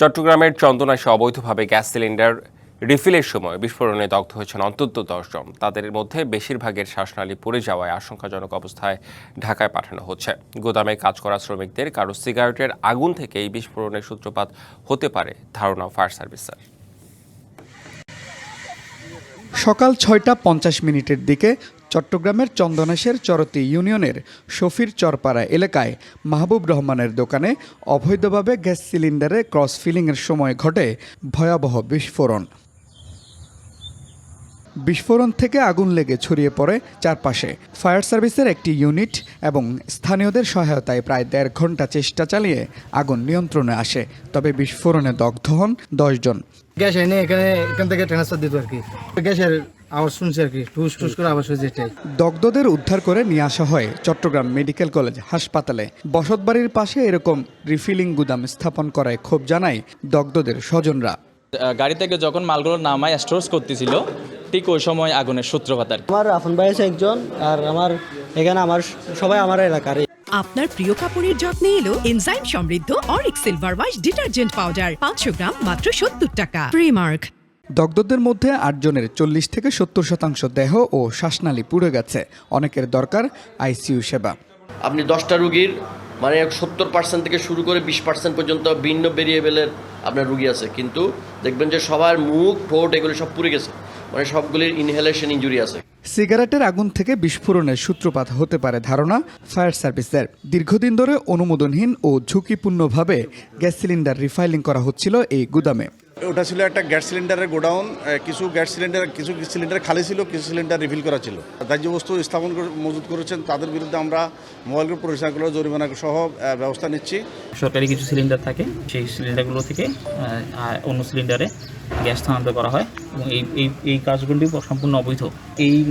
চট্টগ্রামের চন্দনাশে অবৈধভাবে gas cylinder রিফিলের সময় বিস্ফোরণে দগ্ধ হয়েছেন অন্তত দশজন। তাদের মধ্যে বেশিরভাগের শ্বাসনালী পড়ে যাওয়ায় আশঙ্কাজনক অবস্থায় ঢাকায় পাঠানো হচ্ছে। গুদামে কাজ করা শ্রমিকদের কারও সিগারেটের আগুন থেকে এই বিস্ফোরণের সূত্রপাত হতে পারে, ধারণা ফায়ার সার্ভিসের। সকাল ছয়টা পঞ্চাশ মিনিটের দিকে চট্টগ্রামের চন্দনেশের চরতি ইউনিয়নের শফির চরপাড়া এলাকায় মাহবুব রহমানের দোকানে অবৈধভাবে গ্যাস সিলিন্ডারে ক্রস ফিলিংয়ের সময় ঘটে ভয়াবহ বিস্ফোরণ। বিস্ফোরণ থেকে আগুন লেগে ছড়িয়ে পড়ে চারপাশে। ফায়ার সার্ভিসের একটি ইউনিট এবং স্থানীয়দের সহায়তায় প্রায় দেড় ঘণ্টা চেষ্টা চালিয়ে আগুন নিয়ন্ত্রণে আসে। তবে বিস্ফোরণে দগ্ধ হন দশজন গ্যাস এনে এখানে এখান থেকে ট্রান্সফার দিত আর কি। গ্যাসের আওয়াজ শুনছি আর কি টুস টুস করে আওয়াজ হয়েছে এটাই। দগ্ধদের উদ্ধার করে নিয়ে আসা হয় চট্টগ্রাম মেডিকেল কলেজ হাসপাতালে। বসতবাড়ির পাশে এরকম রিফিলিং গুদাম স্থাপন করায় ক্ষোভ জানায় দগ্ধদের স্বজনরা। গাড়ি থেকে যখন মালগুলো নামায় স্টোরস করতেছিল ঠিক ওই সময় আগুনের সূত্রপাত আর আমার আফন ভাই আছে একজন আর আমার এখানে আমার সবাই আমার এলাকার আপনার প্রিয় কাপড়ের যত্নে এলো এনজাইম সমৃদ্ধ অরিক সিলভার ওয়াশ ডিটারজেন্ট পাউডার পাঁচশো গ্রাম মাত্র সত্তর টাকা। প্রিমার্ক দগ্ধদের মধ্যে আটজনের চল্লিশ থেকে সত্তর শতাংশ দেহ ও শ্বাসনালী পুড়ে গেছে। অনেকের দরকার আইসিইউ সেবা। আপনি দশটা রুগীর মানে সত্তর পার্সেন্ট থেকে শুরু করে বিশ পার্সেন্ট পর্যন্ত ভিন্ন ভেরিয়েবলের আপনার রুগী আছে। কিন্তু দেখবেন যে সবার মুখ ঠোঁট এগুলো সব পুড়ে গেছে। মানে সবগুলির ইনহেলেশন ইঞ্জুরি আছে। সিগারেটের আগুন থেকে বিস্ফোরণের সূত্রপাত হতে পারে ধারণা ফায়ার সার্ভিসের। দীর্ঘদিন ধরে অনুমোদনহীন ও ঝুঁকিপূর্ণভাবে গ্যাস সিলিন্ডার রিফাইলিং করা হচ্ছিল এই গুদামে। ওটা ছিল একটা গ্যাস সিলিন্ডারের গোডাউন কিছু গ্যাস সিলিন্ডার, কিছু সিলিন্ডার খালি ছিল, কিছু সিলিন্ডার রিফিল করা ছিল। দাহ্য বস্তু স্থাপন মজুত করেছেন, তাদের বিরুদ্ধে আমরা মোবাইল গ্রুপ পরিচালনা জরিমানা সহ ব্যবস্থা নিচ্ছি। সরকারি কিছু সিলিন্ডার থাকে, সেই সিলিন্ডারগুলো থেকে অন্য সিলিন্ডারে গ্যাস স্থানান্তর করা হয় এবং এই এই এই কাজগুলি সম্পূর্ণ অবৈধ। এই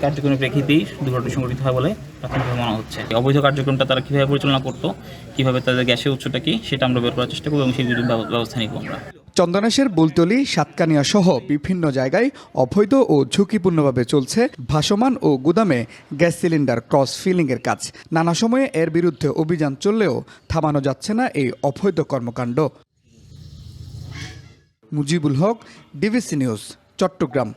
কার্যক্রমের প্রেক্ষিতেই দুর্ঘটনা সংঘটিত হয় বলে প্রাথমিকভাবে মনে হচ্ছে। অবৈধ কার্যক্রমটা তারা কীভাবে পরিচালনা করতো, কীভাবে তাদের গ্যাসের উৎসটা কী, সেটা আমরা বের করার চেষ্টা করব এবং সেই বিরুদ্ধে ব্যব- ব্যবস্থা নিব আমরা। চন্দনেশের বুলতলি, সাতকানিয়া সহ বিভিন্ন জায়গায় অবৈধ ও ঝুঁকিপূর্ণভাবে চলছে ভাসমান ও গুদামে গ্যাস সিলিন্ডার ক্রস ফিলিংয়ের কাজ। নানা সময়ে এর বিরুদ্ধে অভিযান চললেও থামানো যাচ্ছে না এই অবৈধ কর্মকাণ্ড। Mujibul Haque DVC news, Chattogram.